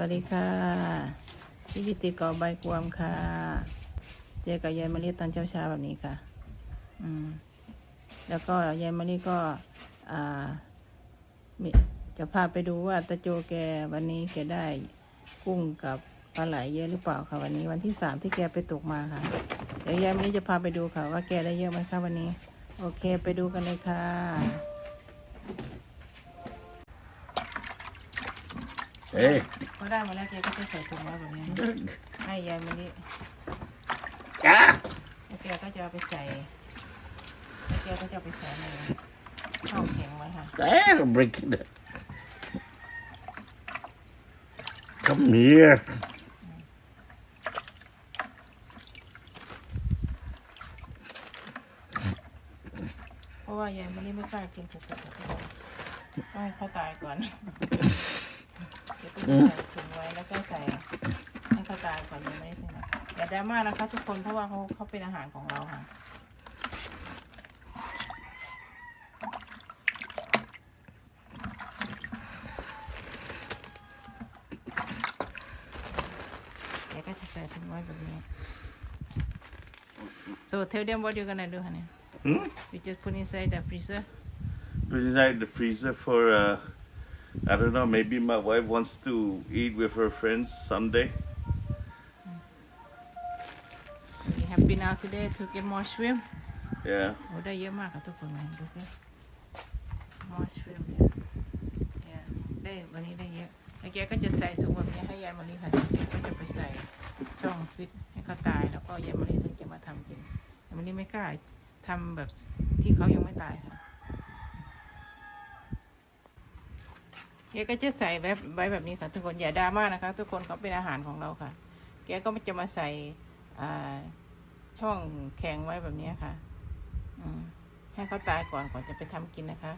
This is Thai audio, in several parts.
วัสดีค่ะชีวิตติกาะใบกวมค่ะ เจอกับยายมะลิตอนเช้าเช้าๆแบบนี้ค่ะ อืม แล้วก็ยายมะลิก็อ่าจะพาไปดูว่าตาโจแกวันนี้แกได้กุ้งกับปลาไหลเยอะหรือเปล่าค่ะวันนี้วันที่สามที่แกไปตกมาค่ะ เดี๋ยวยายมะลิจะพาไปดูค่ะ ว่าแกได้เยอะไหมคะวันนี้ โอเคไปดูกันเลยค่ะ Hey, พอได้มาแล้วแกก็จะใส่ถุงไว้แบบนี้ให้ยายมะลิ ah, แล้วแกก็จะเอาไปใส่แล้วแกก็จะเอาไปใส่ในข้าวแข็งไว้ค่ะ I'm breaking it. Come here. เพราะว่ายายมะลิไม่กล้ากินสดๆค่ะต้องให้เขาตายก่อนเดี๋ยวก็จะใส่ถุงไว้แล้วก็ใส่ให้เขาตายก่อนยังไม่ได้ใส่อย่าดราม่านะคะทุกคนเพราะว่าเขาเขาเป็นอาหารของเราค่ะเดี๋ยวก็จะใส่ถุงไว้แบบนี้ so tell them what you're gonna do honey Hmm? you just put inside the freezer Put it inside the freezer for, uh, I don't know, maybe my wife wants to eat with her friends Sunday. we have been out today to get more shrimp Yeah. โอ้ได้เยอะมากค่ะทุกคนมาดูสิ more shrimp เนี่ยได้วันนี้ได้เยอะแล้วแกก็จะใส่ถุงแบบนี้ให้ยายมารีค่ะแกก็จะไปใส่ช่องฟิตให้เขาตายแล้วก็ยายมารีถึงจะมาทำกินยายมารีไม่กล้าทำแบบที่เขายังไม่ตายค่ะ แกก็จะใส่ไว้ไว้แบบนี้ค่ะ ทุกคนอย่าดราม่านะคะ ทุกคนเขาเป็นอาหารของเราค่ะ แกก็จะมาใส่ช่องแข็งไว้แบบนี้ค่ะให้เขาตายก่อนก่อนจะไปทำกินนะคะ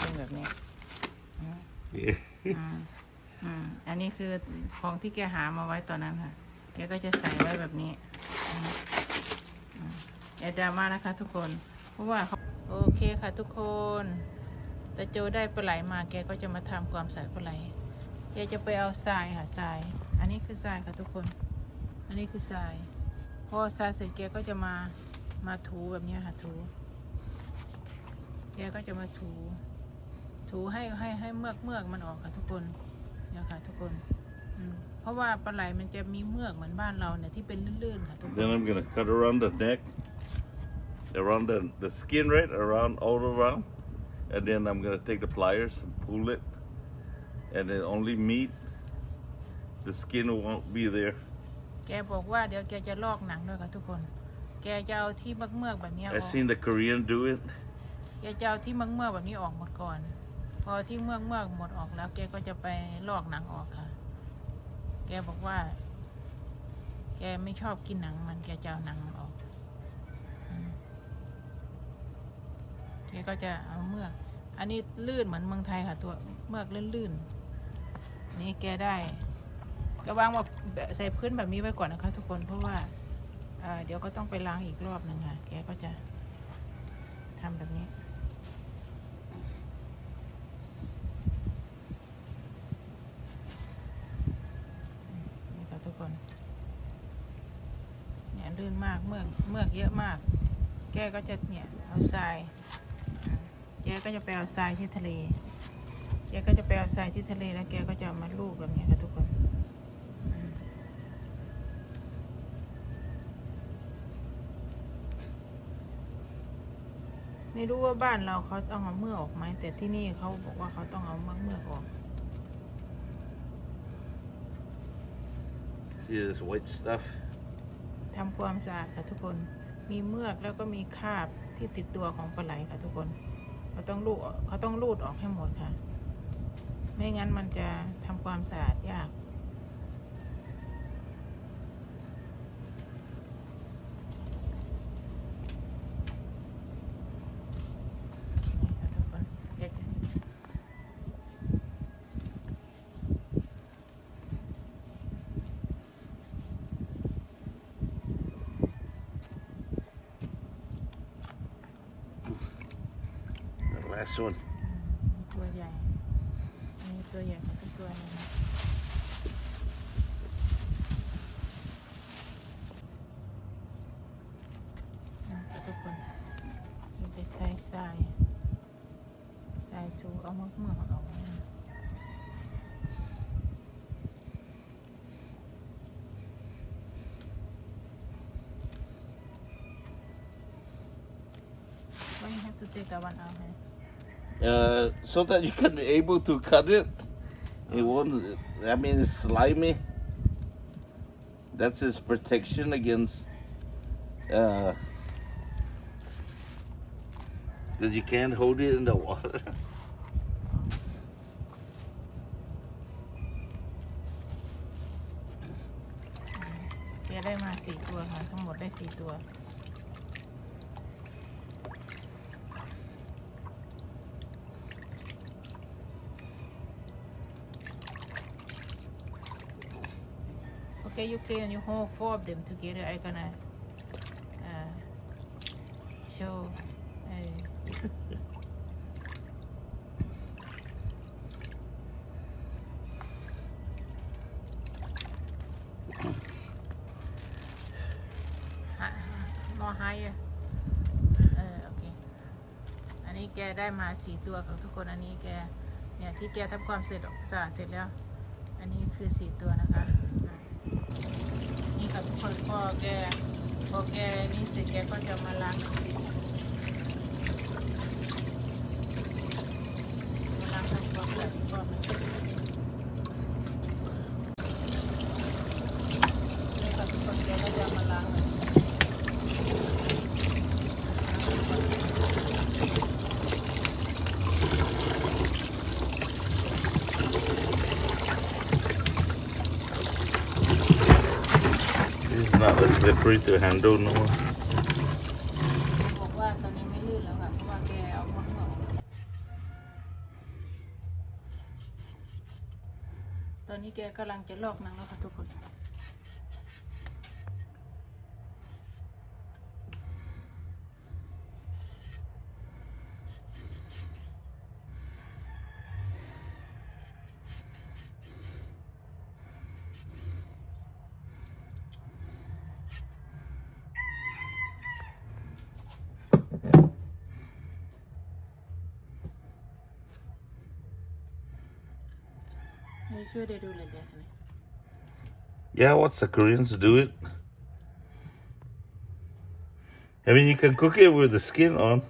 เป็นแบบนี้อันนี้คือของที่แกหามาไว้ตอนนั้นค่ะ แกก็จะใส่ไว้แบบนี้อืมอืมอย่าดราม่านะคะ ทุกคน เพราะว่าเขาโอเคค่ะทุกคน แต่โจได้ปลาไหลมาแกก็จะมาทำความสะอาดปลาไหลแกจะไปเอาทรายค่ะทราย อันนี้คือทรายค่ะทุกคน อันนี้คือทราย พอทรายเสร็จแกก็จะมามาถูแบบนี้ค่ะถูแกก็จะมาถู ถูให้ให้ให้เมือกเมือกมันออกค่ะทุกคนเนี่ยค่ะทุกคนเพราะว่าปลาไหลมันจะมีเมือกเหมือนบ้านเราเนี่ยที่เป็นลื่นๆค่ะทุกคน Then I'm gonna cut around the neck, around the, the skin, right? Around, all around. And then I'm gonna take the pliers and pull it. And then only meat, the skin won't be there. แกบอกว่าเดี๋ยวแกจะลอกหนังด้วยค่ะทุกคน แกจะเอาที่เมือกเมือกๆแบบนี้อ I อก seen the Korean do it. แกจะเอาที่เมือกเมือกๆแบบนี้ออกหมดก่อน พอที่เมือกเมือกๆหมดออกแล้ว แกก็จะไปลอกหนังออกค่ะ แกบอกว่า แกไม่ชอบกินหนังมัน แกจะเอาหนังมันออก แกก็จะเอาเมือก อันนี้ลื่นเหมือนเมืองไทยค่ะ ตัวเมือกลื่นๆนนี่แกได้ก็วางว่าใส่พื้นแบบนี้ไว้ก่อนนะคะ ทุกคนเพราะว่าเเดี๋ยวก็ต้องไปล้างอีกรอบหนึ่งค่ะ แกก็จะทำแบบนี้นี่ค่ะทุกคนเนี่ยลื่นมากเมือกเมือกเยอะมาก แกก็จะเนี่ยเอาทราย กก็จะไปเอาทรายที่ทะเล แกก็จะไปเอาทรายที่ทะเลแล้วแกก็จะเอามาลูบแบบนี้ค่ะทุกคนอืมไม่รู้ว่าบ้านเราเขาต้องเอาเมือกออกไหมแต่ที่นี่เขาบอกว่าเขาต้องเอาเมือกเมือกออก See this white stuff? ทำความสะอาดค่ะทุกคน มีเมือกแล้วก็มีคราบที่ติดตัวของปลาไหลค่ะทุกคน เขาต้องลูดออกเขาต้องลูดออกให้หมดค่ะ ไม่งั้นมันจะทำความสะอาดยาก นี่ค่ะทุกคนเดี๋ยวจะ The last one. ตัวใหญ่อันนี้ตัวใหญ่กว่าทุกตัวเลยนะนะทุกคนมันจะใส่ทรายทรายจูเอามากมากๆเอาไว้นะ Why you have to take that one out. Uh, so that you can be able to cut it. It won't. I mean, it's slimy. That's its protection against. Uh, because you can't hold it in the water. แกได้มาสี่ตัวค่ะ ทั้งหมดได้สี่ตัว Okay, you clean you hold four of them together. I gonna uh, show. Uh, more higher เออโอเค อันนี้แกได้มาสี่ตัวของทุกคน อันนี้แก เนี่ยที่แกทำความเสร็จสะอาดเสร็จแล้ว อันนี้คือสี่ตัวนะคะอะนี่ค่ะทุกคนพ อแกพอแกนี่เสร็จแกก็จะมาล้างสีมาล้างทำความสะอาดอีกรอบหนึงนี่ค่ะทุกคนแกก็จะมาล้างเลย It's not as slippery to handle no more. บอกว่าตอนนี้ไม่ลื่นแล้วค่ะเพราะว่าแกเอามะม่วงตอนนี้แกกำลังจะลอกหนังแล้วค่ะทุกคน Yeah, what's the Koreans do it? I mean, you can cook it with the skin on.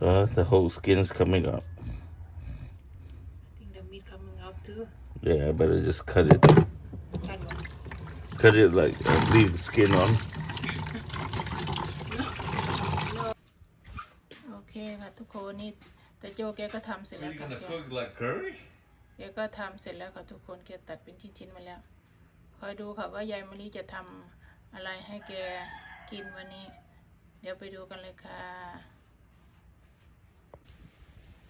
Uh, the whole skin's coming up. I think the meat coming out too Yeah, I better just cut it. กันวะ Cut it like uh, leave the skin on. โอเคค่ะทุกคนนี่แต่โจแกก็ทำเสร็จแล้วค่ะแก like curry? แกก็ทำเสร็จแล้วค่ะทุกคนแกตัดเป็นชิ้นๆมาแล้ว คอยดูค่ะว่ายายมะลิจะทำอะไรให้แกกินวันนี้ เดี๋ยวไปดูกันเลยค่ะ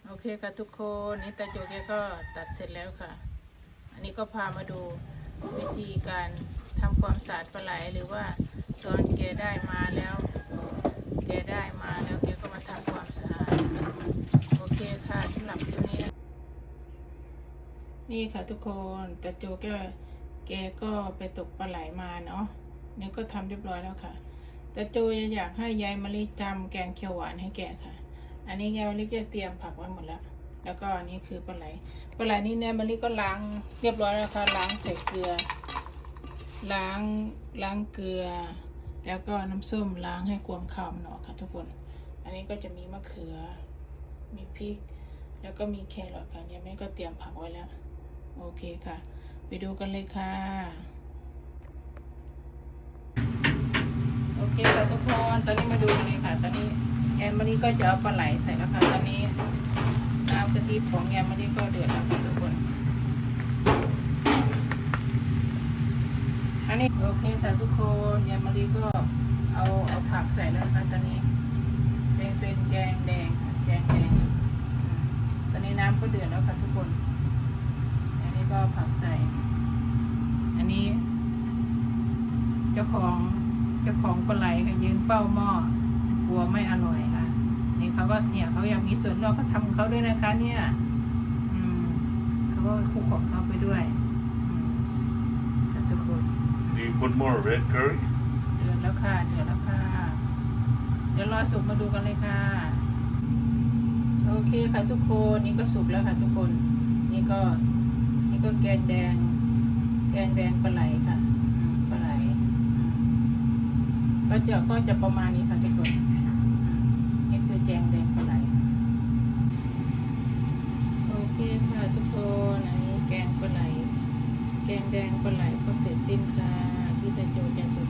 โอเคค่ะทุกคนนี่ตาโจแกก็ตัดเสร็จแล้วค่ะ อันนี้ก็พามาดูวิธีการทำความสะอาดปลาไหลหรือว่าตอนแกได้มาแล้วแกได้มาแล้วแกก็มาทำความสะอาดโอเคค่ะสำหรับคลิปนี้นี่ค่ะทุกคนตาโจแกแกก็ไปตกปลาไหลมาเนาะนี่ก็ทำเรียบร้อยแล้วค่ะตาโจอยากให้ยายมะลิทำแกงเขียวหวานให้แกค่ะ อันนี้ยายมะลิก็เตรียมผักไว้หมดแล้ว แล้วก็อันนี้คือปลาไหล ปลาไหลนี่เนี่ยมะลิก็ล้างเรียบร้อยแล้วค่ะ ล้างใส่เกลือ ล้างล้างเกลือ แล้วก็น้ำส้มล้างให้กวมข้าวมันออกค่ะทุกคน อันนี้ก็จะมีมะเขือ มีพริก แล้วก็มีแครอทค่ะยังไม่ก็เตรียมผักไว้แล้ว โอเคค่ะ ไปดูกันเลยค่ะโอเคค่ะทุกคน ตอนนี้มาดูกันเลยค่ะ ตอนนี้ นี้ก็จะเอาปลาไหลใส่แล้วค่ะตอนนี้น้ำกะทิของยายมะลิก็เดือดแล้วค่ะทุกคนอันนี้โอเคค่ะทุกคนยายมะลิก็เอาเอาผักใส่แล้วนะคะตอนนี้เป็นเป็นแกงแดงค่ะแกงแดงตอนนี้น้ำก็เดือดแล้วค่ะทุกคน อันนี้ก็ผักใส่ อันนี้ เจ้าของเจ้าของปลาไหลค่ะยืนเฝ้าหม้อ ลัวไม่อร่อยค่ะ นี่เขาก็เนี่ยเขาอยากมีส่วนร่วมเขาทำของเขาด้วยนะคะ เนี่ย อืมเขาก็คุกของเขาไปด้วยอืมค่ะทุกคน Do you put more red curry? เดือดแล้วค่ะเดือดแล้วค่ะ เดี๋ยวรอสุกมาดูกันเลยค่ะ โอเคค่ะทุกคนนี่ก็สุกแล้วค่ะ ทุกคน นี่ก็ นี่ก็แกงแดง แกงแดงปลาไหลค่ะอืมปลาไหลอืมก็จะก็จะประมาณนี้ค่ะทุกคนอืมนี่คือแกงแดงปลาไหลโอเคค่ะทุกคนอันนี้แกงปลาไหล แกงแดงปลาไหลก็เสร็จสิ้นค่ะที่ตะโจจะสุด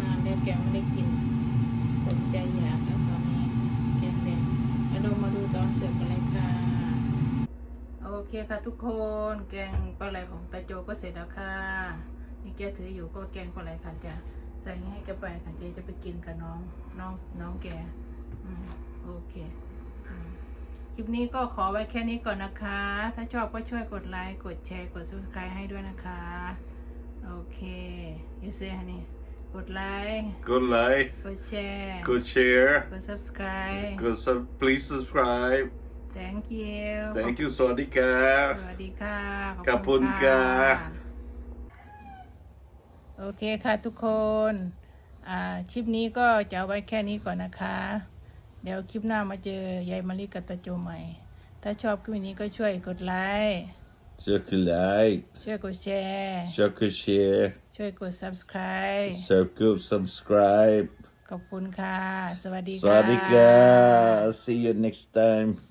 นานแล้วแกไม่ได้กินสนใจอยากแล้วตอนนี้แกงแดงแล้วเรามาดูตอนเสิร์ฟกันเลยค่ะโอเคค่ะทุกคนแกงปลาไหลของตาโจก็เสร็จแล้วค่ะนี่แกถืออยู่ก็แกงปลาไหลค่ะจะใส่ให้แกไปค่ะเจจะไปกินกับน้องน้องน้องแก โอเคอืมคลิปนี้ก็ขอไว้แค่นี้ก่อนนะคะ ถ้าชอบก็ช่วยกดไลค์ กดแชร์ กด subscribe ให้ด้วยนะคะ โอเคยูเซ่ฮันนี่กดไลค์ Good like, กดแชร์ good share, กด subscribe good sub. Please subscribe. thank you Thank you, Swadika. สวัสดีค่ะขอบคุณค่ะโอเคค่ะทุกคน อ่าคลิปนี้ก็จะเอาไว้แค่นี้ก่อนนะคะ เดี๋ยวคลิปหน้ามาเจอยายมาริกับตาโจใหม่ ถ้าชอบคลิปนี้ก็ช่วยกดไลค์ Chocolate, ช่วยกดแชร์ chocolate share, ช่วยกด subscribe circle subscribe. ขอบคุณค่ะ สวัสดีค่ะ Swadika. See you next time.